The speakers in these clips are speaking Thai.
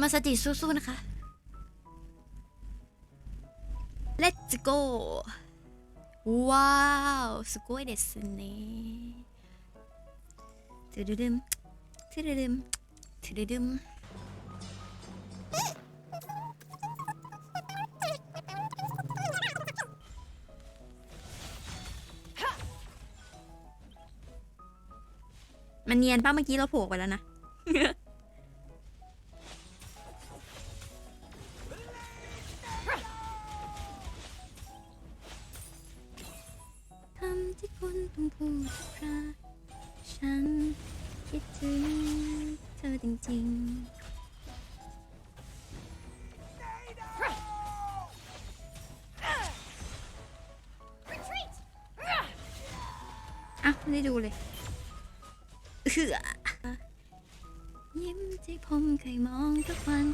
มาสติสู้ๆนะคะ Let's go ว้าวสกุยเดสเน่ถือดิมถือดิมถือดิมมันเนียนป้าเมื่อกี้เราโผล่ไปแล้วนะ เธอจริงๆอ้าวไม่ได้ดูเลยเอือยิ้มที่ผมเคยมองทุกวัน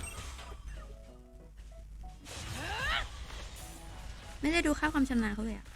ไม่ได้ดูค่าความชำนาญเขาเลยอะ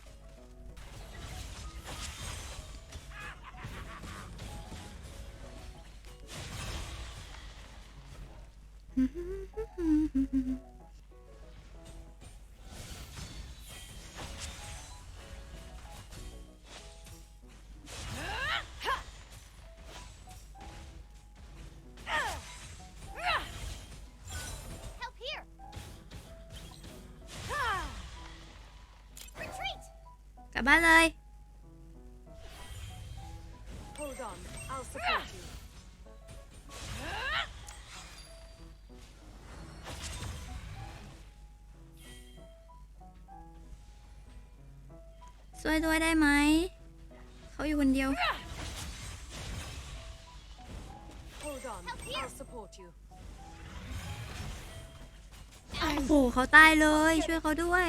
บ้านเลย Hold on, I'll support you. ช่วยด้วยได้ไหม เขาอยู่คนเดียว Hold on, I'll support you. โอ้โหเขาตายเลย ช่วยเขาด้วย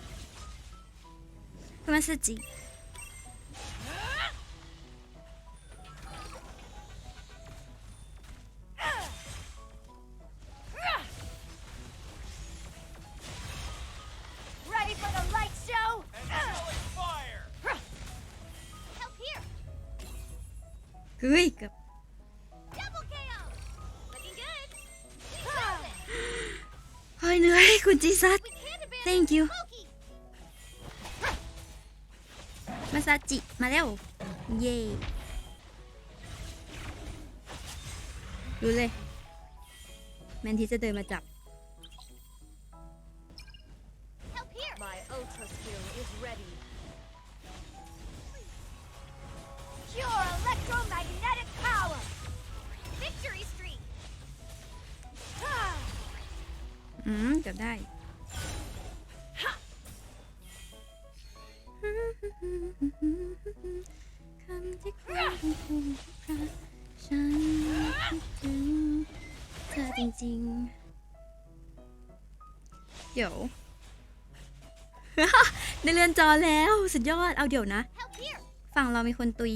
คุณมาสจิ Ready for the light show? Help here! เฮ้ยเกือบ Double KO! Looking ซาจิ มาแล้ว เย่ดูเลย แมนทีจะเดินมาจับ Help here! My ultra skill is ready. Pure electromagnetic power! Victory streak! อืมเกือบได้ ริงๆ เดี๋ยว ได้เลื่อนจอแล้ว สุดยอด เอาเดี๋ยวนะ Help here! ฝั่งเรามีคนตุย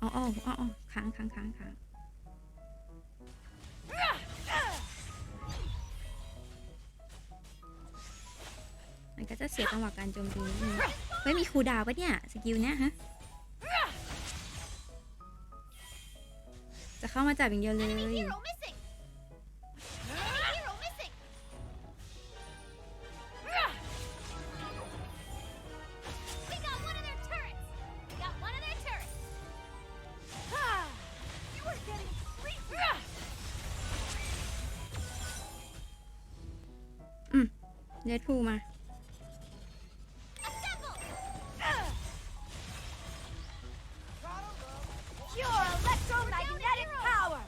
อ๋ออ๋ออ๋ออ๋อค้างค้างค้างค้างมันก็จะเสียจังหวะการโจมตีนิดนึงเฮ้ยมีคูลดาวน์ปะเนี่ย สกิลเนี้ยฮะ จะเข้ามาจับอย่างเดียวเลย เดดพูมา Assemble! Pure electromagnetic power!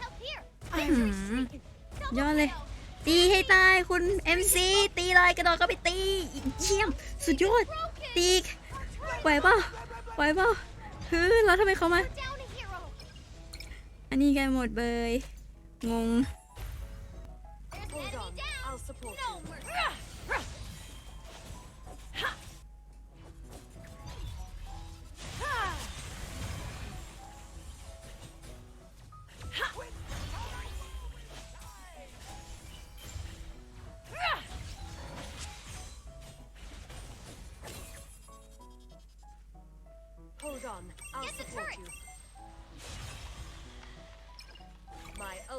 Help here! อื้อหือยอดเลย ตีให้ตายคุณ MC ตีเลยกระโดดเข้าไปตีอีกเยี่ยม สุดยอด ตีไหวเปล่าไหวเปล่าคือแล้วทำไมเขามา อันนี้กันหมดเบยงง Hold on. I'll support you.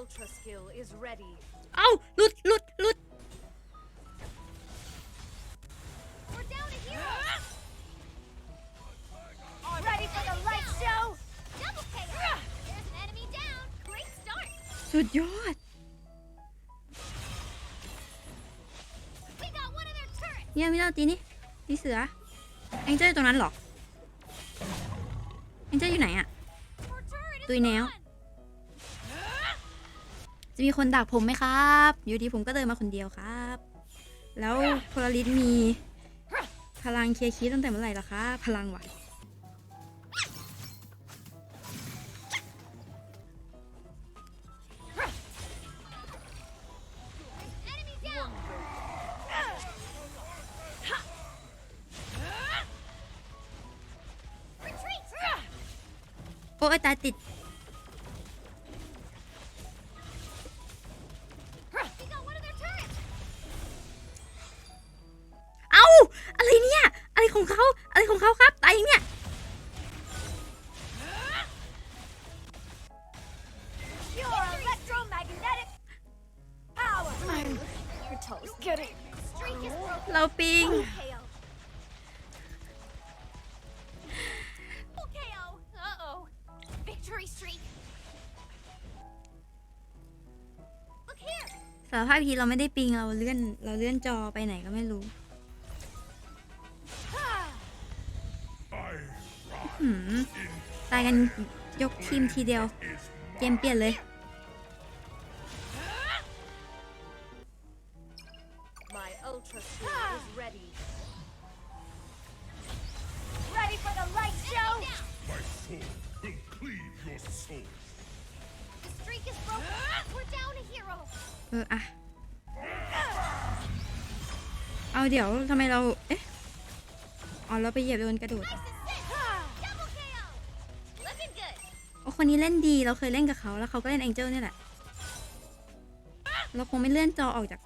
Ultra skill is ready. เอ้าหลุดหลุดหลุด We're down a hero. Ready for the light show? Double KO. There's an enemy down. Great start. สุดยอด We got one of their turrets. เนี่ยมิเราตีนี่ตีเสือแองเจิลอยู่ตรงนั้นเหรอแองเจิลอยู่ไหนอะ Our turret is Tụi nẻo. gone. จะมีคนดักผมไหมครับ อยู่ดีผมก็เดินมาคนเดียวครับ แล้วพลาริสมีพลังเคลียร์คีย์ตั้งแต่เมื่อไหร่ล่ะคะ พลังวะโอ้ยตายติด ขาอะไรของเขาครับตายเนี่ย Pure electromagnetic power. Your toes. Getting Streak is broken. เราปิง KO. Double KO. Uh-oh. Victory streak. Look here. สารภาพอีกทีเราไม่ได้ปิงเราเลื่อนเราเลื่อนจอไปไหนก็ไม่รู้ ตายกันยกทีมทีเดียว เกมเปลี่ยนเลย My ultra skill is ready. Ready for the light show? Down. My sword will cleave your soul. The streak is broken. We're down a hero. เอออะเอาเดี๋ยวทำไมเรา เอ๊ะ อ๋อ เราไปเหยียบโดนกระโดด คนนี้เล่นดีเราเคยเล่นกับเขาแล้วเขาก็เล่นแองเจิลเนี่ยแหละ เราคงไม่เลื่อนจอออกจาก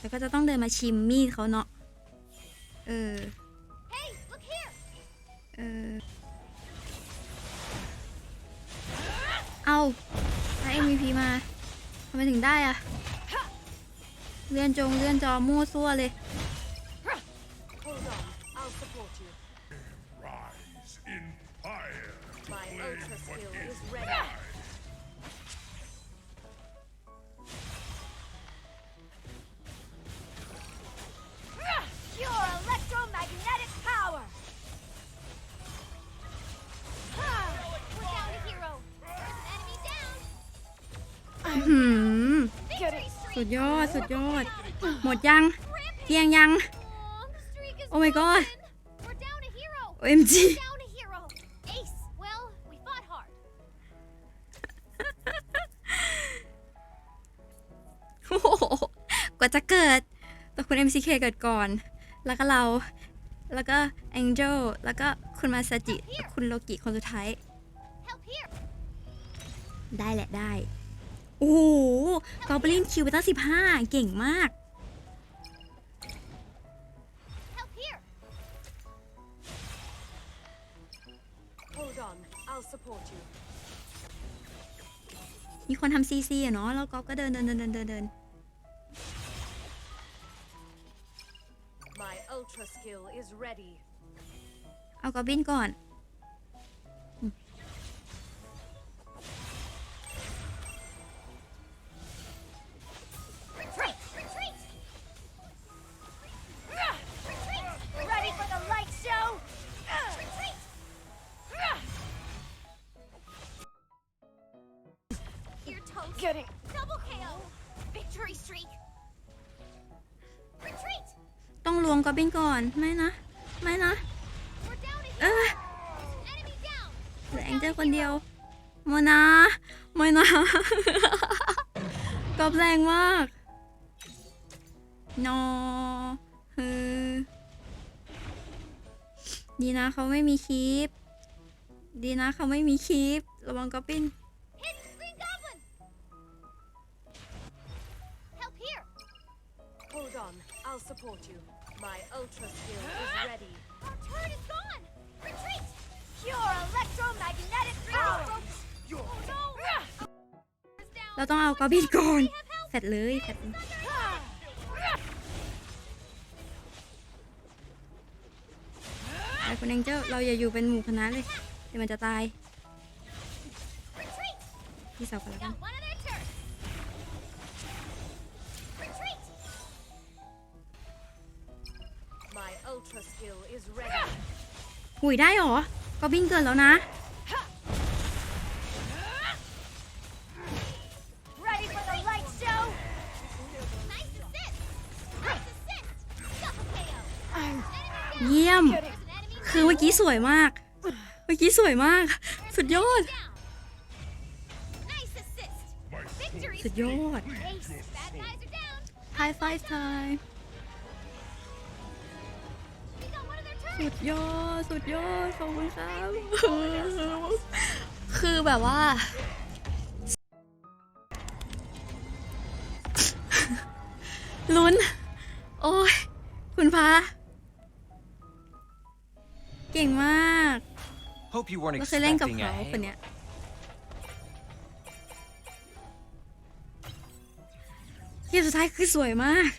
แล้วก็จะต้องเดินมาชิมมีดเขาเนาะ เออ Hey, look here. เออ เอาได้ MVP มาทำไมถึงได้อะเลื่อนจงเลื่อนจอมั่วซั่วเลย Hold on. I'll support you. Rise in fire. My Claim ultra what skill is is ready. Pure electromagnetic power. We're down a hero. There's an enemy down. หืม Victory สุ streak. ดยอด สุดยอด หมดยัง เที่ยงยัง Aw, the streak is Oh my God. broken. We're down a hero. OMG MCK เกิดก่อน แล้วก็เรา แล้วก็ Angel แล้วก็คุณมาซาจิ คุณโลกิคนสุดท้าย Help here. ได้แหละได้ โอ้โหกอบลินคิวไปตั้งสิบห้าเก่งมาก Help here. Hold on. I'll support you. มีคนทำซีซีอะเนาะ แล้วกอบก็เดินเดินเดินเดินเดิน เอากอบลินก่อน Retreat. Retreat. Retreat. Ready for the light show? Retreat. Your toes. Getting Double KO. Victory streak. ต้องกอบินก่อน ไม่นะ ไม่นะ เออ Enemy down. แองเจิลคนเดียวโมนาโมนากอบแรงมากนอเฮ้อดีนะเขาไม่มีคลิป ดีนะเขาไม่มีคลิป ระวังกอบบิน ultra skill is ready. Our turret is gone! Retreat! Pure electromagnetic power! Oh no! เราต้องเอากอบบินก่อนแฟดเลยแฟดเลยไอ้คุณแองเจิลเราอย่าอยู่เป็นหมู่คณะเลย เดี๋ยวมันจะตาย Retreat! พี่สาวกันแล้วกัน หุยได้เหรอ ก็บินเกินแล้วนะ Ready for the light show? Nice assist! Nice assist! Double KO! Enemy เยี่ยม down! There's an enemy คือเมื่อกี้สวยมาก เมื่อกี้สวยมาก สุดยอด down! Nice assist! My Victory! สุดยอด Ace! Bad guys are down! High five time สุ turrets! ดยอด สุดยอด ขอบคุณครับ คือแบบว่า ลุ้น โอ้ย คุณพระเก่งมาก Hope you weren't เราเคยเล่นกับ expecting เขา a คนเนี้ย เกมสุดท้ายคือสวยมาก